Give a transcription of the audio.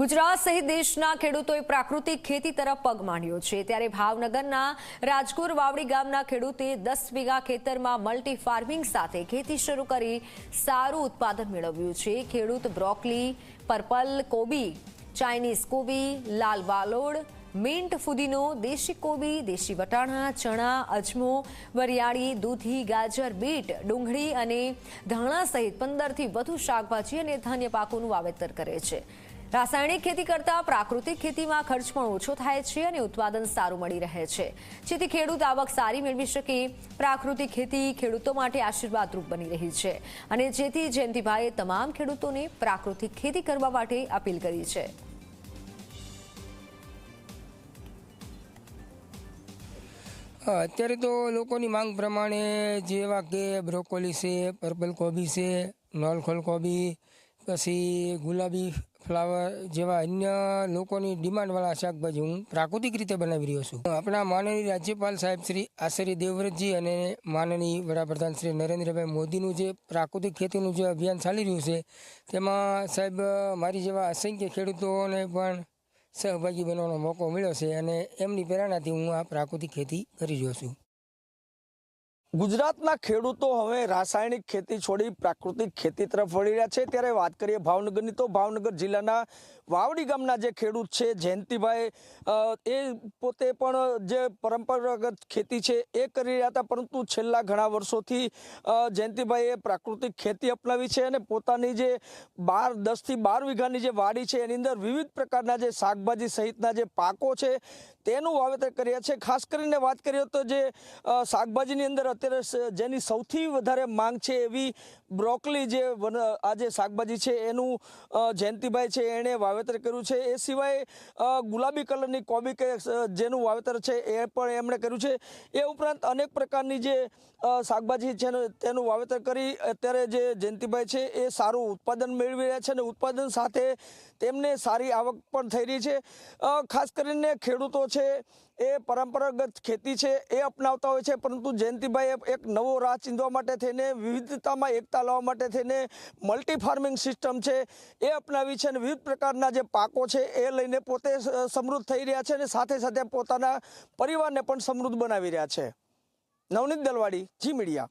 ગુજરાત સહિત દેશના ખેડૂતોએ પ્રાકૃતિક ખેતી તરફ પગ માંડ્યો છે. ત્યારે ભાવનગરના રાજકોર વાવડી ગામના ખેડૂતે દસ વીઘા ખેતરમાં મલ્ટી ફાર્મિંગ સાથે ખેતી શરૂ કરી સારું ઉત્પાદન મેળવ્યું છે. ખેડૂત બ્રોકલી, પર્પલ, કોબી, ચાઇનીઝ કોબી, લાલ વાલોડ મિન્ટ ફુદીનો, દેશી કોબી, દેશી વટાણા, ચણા, અજમો, વરિયાળી, દૂધી, ગાજર, બીટ, ડુંગળી અને ધાણા સહિત પંદરથી વધુ શાકભાજી અને ધાન્ય પાકોનું વાવેતર કરે છે. રાસાયણિક ખેતી કરતાં પ્રાકૃતિક ખેતીમાં ખર્ચ પણ ઓછો થાય છે અને ઉત્પાદન સારું મળી રહે છે. જેથી ખેડૂત આવક સારી મેળવી શકે, પ્રાકૃતિક ખેતી ખેડૂતો માટે આશીર્વાદરૂપ બની રહી છે. અને જેથી જયંતિભાઈએ તમામ ખેડૂતોને પ્રાકૃતિક ખેતી કરવા માટે અપીલ કરી છે. અત્યારે તો લોકોની માંગ પ્રમાણે જેવા કે બ્રોકોલી છે, પર્પલ કોબી છે નોલખોલ કોબી પછી ગુલાબી ફ્લાવર જેવા અન્ય લોકોની ડિમાન્ડવાળા શાકભાજી હું પ્રાકૃતિક રીતે બનાવી રહ્યો છું. આપણા માનનીય રાજ્યપાલ સાહેબ શ્રી આચાર્ય દેવવ્રતજી અને માનનીય વડાપ્રધાન શ્રી નરેન્દ્રભાઈ મોદીનું જે પ્રાકૃતિક ખેતીનું જે અભિયાન ચાલી રહ્યું છે, તેમાં સાહેબ, મારી જેવા અસંખ્ય ખેડૂતોને પણ સહભાગી બનવાનો મોકો મળ્યો છે અને એમની પ્રેરણાથી હું આ પ્રાકૃતિક ખેતી કરી રહ્યો છું. ગુજરાતના ખેડૂતો હવે રાસાયણિક ખેતી છોડી પ્રાકૃતિક ખેતી તરફ વળી રહ્યા છે. ત્યારે વાત કરીએ ભાવનગરની, તો ભાવનગર જિલ્લાના વાવડી ગામના જે ખેડૂત છે, જયંતિભાઈ એ પોતે પણ જે પરંપરાગત ખેતી છે એ કરી રહ્યા હતા, પરંતુ છેલ્લા ઘણા વર્ષોથી જયંતિભાઈએ પ્રાકૃતિક ખેતી અપનાવી છે અને પોતાની જે બાર દસથી બાર વીઘાની જે વાડી છે, એની અંદર વિવિધ પ્રકારના જે શાકભાજી સહિતના જે પાકો છે તેનું વાવેતર કર્યા છે ખાસ કરીને વાત કરીએ તો જે શાકભાજીની અંદર અત્યારે જેની સૌથી વધારે માંગ છે એવી બ્રોકલી જે આ જે શાકભાજી છે એનું જયંતિભાઈ છે એણે વાવેતર કર્યું છે. એ સિવાય ગુલાબી કલરની કોબી કે જેનું વાવેતર છે એ પણ એમણે કર્યું છે. એ ઉપરાંત અનેક પ્રકારની જે શાકભાજી છે તેનું વાવેતર કરી અત્યારે જે જયંતિભાઈ છે એ સારું ઉત્પાદન મેળવી રહ્યા છે અને ઉત્પાદન સાથે તેમને સારી આવક પણ થઈ રહી છે. ખાસ કરીને ખેડૂતો છે, એ પરંપરાગત ખેતી છે, એ અપનાવતા હોય છે, પરંતુ જયંતિભાઈએ એક નવો રાહ ચીંધવા માટે થઈને, વિવિધતામાં એકતા લાવવા માટે થઈને મલ્ટી ફાર્મિંગ સિસ્ટમ છે, એ અપનાવી છે અને વિવિધ પ્રકારના જે પાકો છે, એ લઈને પોતે સમૃદ્ધ થઈ રહ્યા છે અને સાથે સાથે પોતાના પરિવારને પણ સમૃદ્ધ બનાવી રહ્યા છે. Navneet Dalwadi, Zee media.